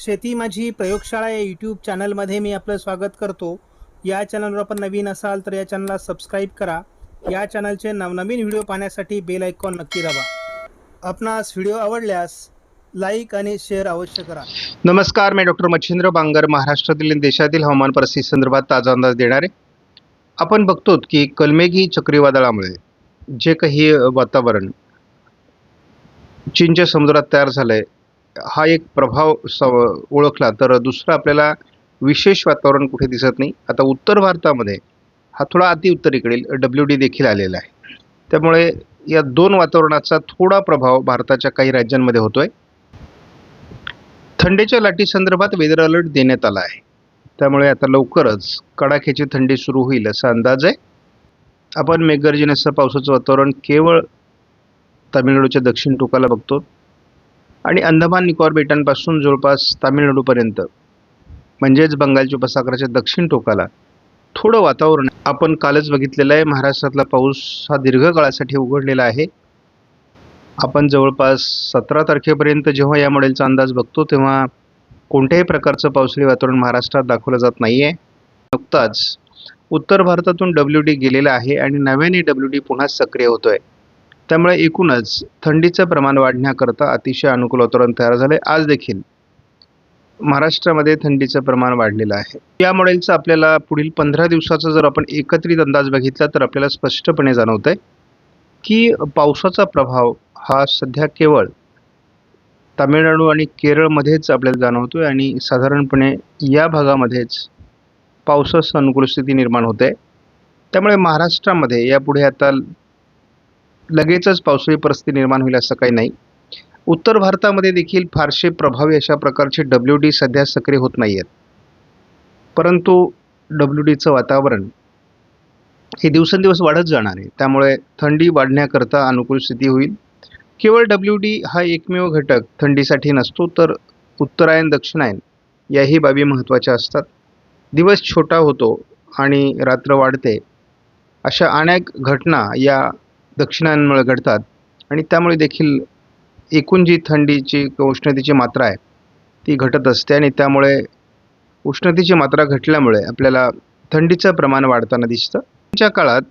शेती माझी प्रयोगशाळा या यूट्यूब चॅनलमध्ये मी आपलं स्वागत करतो. या चॅनलवर आपण नवीन असाल तर या चॅनलला सबस्क्राईब करा. या चॅनलचे नवनवीन व्हिडिओ पाहण्यासाठी बेल आयकॉन नक्की दाबा. आपणास व्हिडिओ आवडल्यास लाईक आणि शेअर अवश्य करा. नमस्कार मी डॉक्टर मच्छिंद्र बांगर महाराष्ट्रातील देशातील हवामान परिस्थिती संदर्भात ताजा अंदाज देणारे. आपण बघतो की कलमेघी चक्रीवादळामुळे जे काही वातावरण चीनच्या समुद्रात तयार झालं आहे हा एक प्रभाव स ओळखला तर दुसरा आपल्याला विशेष वातावरण कुठे दिसत नाही. आता उत्तर भारतामध्ये हा थोडा अतिउत्तरेकडील डब्ल्यू डी देखील आलेला आहे. त्यामुळे या दोन वातावरणाचा थोडा प्रभाव भारताच्या काही राज्यांमध्ये होतोय. थंडीच्या लाटी संदर्भात वेदर अलर्ट देण्यात आला आहे. त्यामुळे आता लवकरच कडाक्याची थंडी सुरू होईल असा अंदाज आहे. आपण मेघगर्जनेसह पावसाचं वातावरण केवळ तामिळनाडूच्या दक्षिण टोकाला बघतो. आणि अंदमान निकोबार बेटांपासून जवळपास तामिळनाडूपर्यंत म्हणजेच बंगालच्या उपसागराच्या दक्षिण टोकाला थोडं वातावरण आपण कालच बघितलेलं आहे. महाराष्ट्रातला पाऊस हा दीर्घकाळासाठी उघडलेला आहे. आपण जवळपास सतरा तारखेपर्यंत जेव्हा या मॉडेलचा अंदाज बघतो तेव्हा कोणत्याही प्रकारचं पावसाळी वातावरण महाराष्ट्रात दाखवलं जात नाही आहे नुकताच उत्तर भारतातून डब्ल्यू डी गेलेला आहे आणि नव्याने डब्ल्यू डी पुन्हा सक्रिय होतो आहे त्यामुळे एकूणच थंडीचं प्रमाण वाढण्याकरता अतिशय अनुकूल वातावरण तयार झालं आहे आज देखील महाराष्ट्रामध्ये थंडीचं प्रमाण वाढलेलं आहे. या मॉडेलचा आपल्याला पुढील पंधरा दिवसाचा जर आपण एकत्रित अंदाज बघितला तर आपल्याला स्पष्टपणे जाणवत आहे की पावसाचा प्रभाव हा सध्या केवळ तामिळनाडू आणि केरळमध्येच आपल्याला जाणवतो आहे आणि साधारणपणे या भागामध्येच पावसास अनुकूल स्थिती निर्माण होते. त्यामुळे महाराष्ट्रामध्ये यापुढे आता लगेचच पावसाळी परिस्थिती निर्माण होईल असं काही नाही. उत्तर भारतामध्ये देखील फारसे प्रभावी अशा प्रकारचे डब्ल्यू डी सध्या सक्रिय होत नाही आहेत परंतु डब्ल्यू डीचं वातावरण हे दिवसेंदिवस वाढत जाणार आहे. त्यामुळे थंडी वाढण्याकरता अनुकूल स्थिती होईल. केवळ डब्ल्यू डी हा एकमेव घटक थंडीसाठी नसतो तर उत्तरायण दक्षिणायन याही बाबी महत्त्वाच्या असतात. दिवस छोटा होतो आणि रात्र वाढते. अशा अनेक घटना या दक्षिणायनमुळे घडतात. आणि त्यामुळे देखील एकूण जी थंडीची उष्णतेची मात्रा आहे ती घटत असते. आणि त्यामुळे उष्णतेची मात्रा घटल्यामुळे आपल्याला थंडीचं प्रमाण वाढताना दिसतं. त्या काळात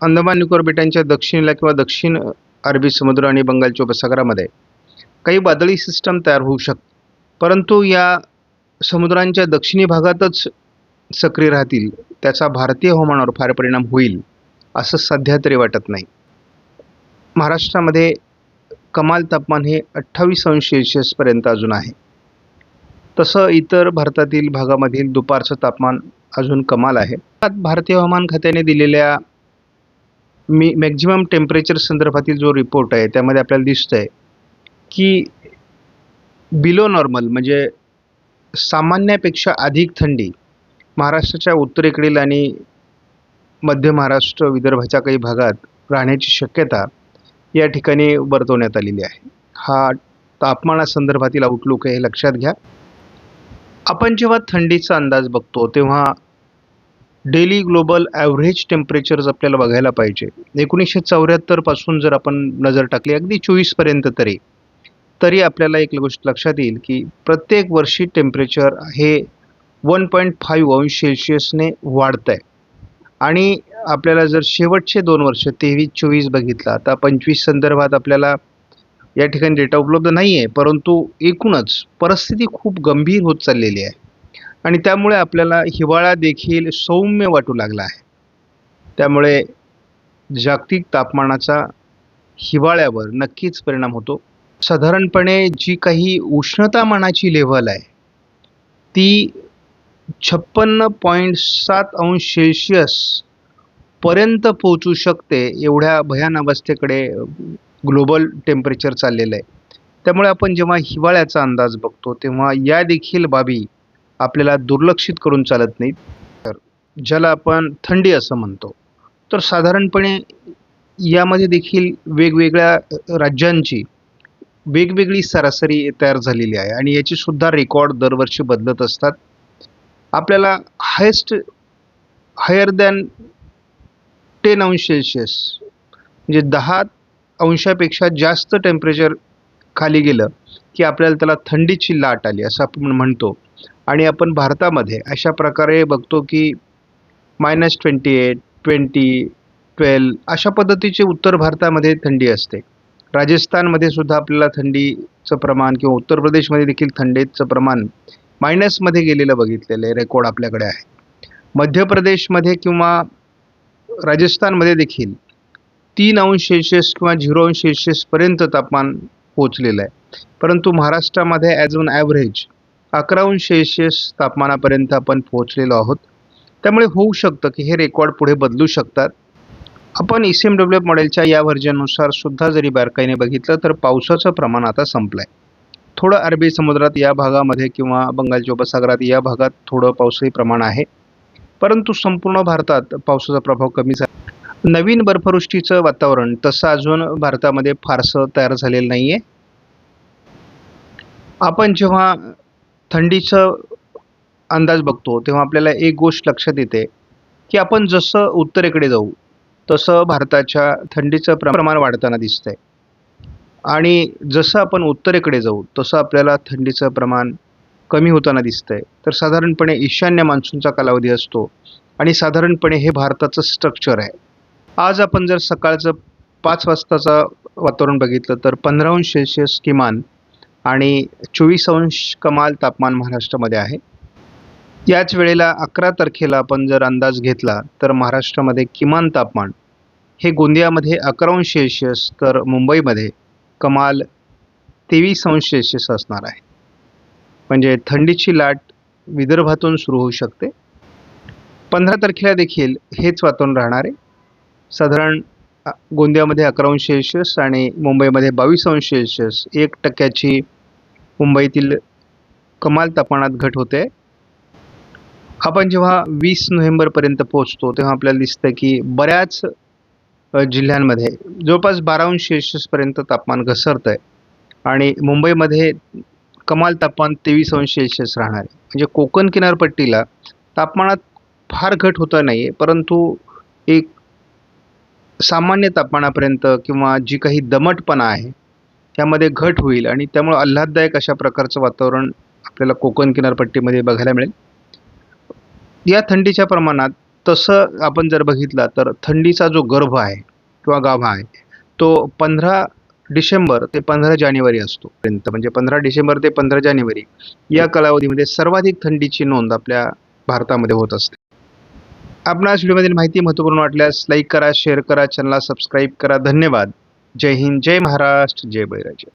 अंदमान निकोबार बेटांच्या दक्षिणेला किंवा दक्षिण अरबी समुद्र आणि बंगालच्या उपसागरामध्ये काही वादळी सिस्टम तयार होऊ शकतात. परंतु या समुद्रांच्या दक्षिणी भागातच सक्रिय राहतील त्याचा भारतीय हवामानावर फार परिणाम होईल. असं सध्या तरी वाटत नाही. महाराष्ट्रामध्ये कमाल तापमान हे अठ्ठावीस अंश सेल्शियसपर्यंत अजून आहे. तसं इतर भारतातील भागामधील दुपारचं तापमान अजून कमाल आहे. भारतीय हवामान खात्याने दिलेल्या मी मॅक्झिमम टेम्परेचर संदर्भातील जो रिपोर्ट आहे त्यामध्ये आपल्याला दिसतं आहे की बिलो नॉर्मल म्हणजे सामान्यापेक्षा अधिक थंडी महाराष्ट्राच्या उत्तरेकडील आणि मध्य महाराष्ट्र विदर्भाच्या काही भागात राहण्याची शक्यता या ठिकाणी वर्तवण्यात आलेली आहे. हा तापमानासंदर्भातील आउटलुक आहे हे लक्षात घ्या. आपण जेव्हा थंडीचा अंदाज बघतो तेव्हा डेली ग्लोबल ॲव्हरेज टेम्परेचर्स आपल्याला बघायला पाहिजे. एकोणीसशे चौऱ्याहत्तरपासून जर आपण नजर टाकली अगदी चोवीसपर्यंत तरी तरी आपल्याला एक गोष्ट लक्षात येईल की प्रत्येक वर्षी टेम्परेचर हे वन पॉईंट फाईव्ह अंश सेल्शियसने वाढतं आहे आणि आपल्याला जर शेवटचे दोन वर्ष तेवीस चोवीस बघितला आता पंचवीस संदर्भात आपल्याला या ठिकाणी डेटा उपलब्ध नाही आहे परंतु एकूणच परिस्थिती खूप गंभीर होत चाललेली आहे. आणि त्यामुळे आपल्याला हिवाळा देखील सौम्य वाटू लागला आहे. त्यामुळे जागतिक तापमानाचा हिवाळ्यावर नक्कीच परिणाम होतो. साधारणपणे जी काही उष्णतामानाची लेव्हल आहे ती छप्पन्न पॉईंट सात अंश सेल्शियसपर्यंत पोहोचू शकते एवढ्या भयान अवस्थेकडे ग्लोबल टेम्परेचर चाललेलं आहे. त्यामुळे आपण जेव्हा हिवाळ्याचा अंदाज बघतो तेव्हा या देखील बाबी आपल्याला दुर्लक्षित करून चालत नाहीत. तर ज्याला आपण थंडी असं म्हणतो तर साधारणपणे यामध्ये देखील वेगवेगळ्या राज्यांची वेगवेगळी सरासरी तयार झालेली आहे आणि याचीसुद्धा रेकॉर्ड दरवर्षी बदलत असतात. आपल्याला हायेस्ट हायर दॅन टेन अंश सेल्शियस म्हणजे दहा अंशापेक्षा जास्त टेम्परेचर खाली गेलं की आपल्याला त्याला थंडीची लाट आली असं आपण म्हणतो. आणि आपण भारतामध्ये अशा प्रकारे बघतो की minus twenty eight twenty twelve अशा पद्धतीची उत्तर भारतामध्ये थंडी असते. राजस्थानमध्ये सुद्धा आपल्याला थंडीचं प्रमाण किंवा उत्तर प्रदेशमध्ये देखील थंडीचं प्रमाण मायनसमध्ये गेलेलं बघितलेलं आहे रेकॉर्ड आपल्याकडे आहे. मध्य प्रदेशमध्ये किंवा राजस्थानमध्ये देखील तीन अंश सेल्शियस किंवा झिरो अंश सेल्शियसपर्यंत तापमान पोचलेलं आहे. परंतु महाराष्ट्रामध्ये ॲज ऑन ॲव्हरेज अकरा अंश सेल्शियस तापमानापर्यंत आपण पोहोचलेलो आहोत. त्यामुळे होऊ शकतं की हे रेकॉर्ड पुढे बदलू शकतात. आपण ई सी एम डब्ल्यू मॉडेलच्या या व्हर्जननुसार सुद्धा जरी बारकाईने बघितलं तर पावसाचं प्रमाण आता संपलं आहे थोडं अरबी समुद्रात या भागामध्ये किंवा बंगालच्या उपसागरात या भागात थोडं पावसाळी प्रमाण आहे. परंतु संपूर्ण भारतात पावसाचा प्रभाव कमी झाला. नवीन बर्फवृष्टीचं वातावरण तसं अजून भारतामध्ये फारसं तयार झालेलं नाही आहे आपण जेव्हा थंडीचं अंदाज बघतो तेव्हा आपल्याला एक गोष्ट लक्षात येते की आपण जसं उत्तरेकडे जाऊ तसं भारताच्या थंडीचं प्र- प्रमाण वाढताना दिसतंय. आणि जसं आपण उत्तरेकडे जाऊ तसं आपल्याला थंडीचं प्रमाण कमी होताना दिसतं आहे तर साधारणपणे ईशान्य मान्सूनचा कालावधी असतो आणि साधारणपणे हे भारताचं स्ट्रक्चर आहे. आज आपण जर सकाळचं पाच वाजताचं वातावरण बघितलं तर पंधरा अंश सेल्सिअस किमान आणि चोवीस अंश कमाल तापमान महाराष्ट्रामध्ये आहे. याच वेळेला अकरा तारखेला आपण जर अंदाज घेतला तर महाराष्ट्रामध्ये किमान तापमान हे गोंदियामध्ये अकरा अंश सेल्सिअस तर मुंबईमध्ये कमाल तेवीस अंश सेल्सिअस असणार आहे. म्हणजे थंडीची लाट विदर्भातून सुरू होऊ शकते. पंधरा तारखेला देखील हेच वातावरण राहणार आहे. साधारण गोंदियामध्ये अकरा अंश सेल्सिअस आणि मुंबईमध्ये बावीस अंश सेल्सिअस. एक टक्क्याची मुंबईतील कमाल तापमानात घट होते. आपण जेव्हा वीस नोव्हेंबरपर्यंत पोहोचतो तेव्हा आपल्याला दिसतं की बऱ्याच जिल्ह्यांमध्ये. जवळपास बारा अंश तापमान घसरतं आहे आणि मुंबईमध्ये कमाल तापमान तेवीस अंश सेल्शियस राहणार आहे. म्हणजे कोकण किनारपट्टीला तापमानात फार घट होता नाही आहे परंतु एक सामान्य तापमानापर्यंत किंवा जी काही दमटपणा आहे त्यामध्ये घट होईल. आणि त्यामुळं आल्हाददायक अशा प्रकारचं वातावरण आपल्याला कोकण किनारपट्टीमध्ये बघायला मिळेल. या थंडीच्या प्रमाणात तसं आपण जर बघितला तर थंडीचा जो गर्भ आहे किंवा गाभा आहे तो पंधरा डिसेंबर ते पंधरा जानेवारी असतो. पर्यंत म्हणजे पंधरा डिसेंबर ते पंधरा जानेवारी या कालावधीमध्ये सर्वाधिक थंडीची नोंद आपल्या भारतामध्ये होत असते. आपणास व्हिडिओमधील माहिती महत्त्वपूर्ण वाटल्यास लाईक करा शेअर करा चॅनलला सबस्क्राईब करा. धन्यवाद. जय हिंद जय महाराष्ट्र जय बळीराजा.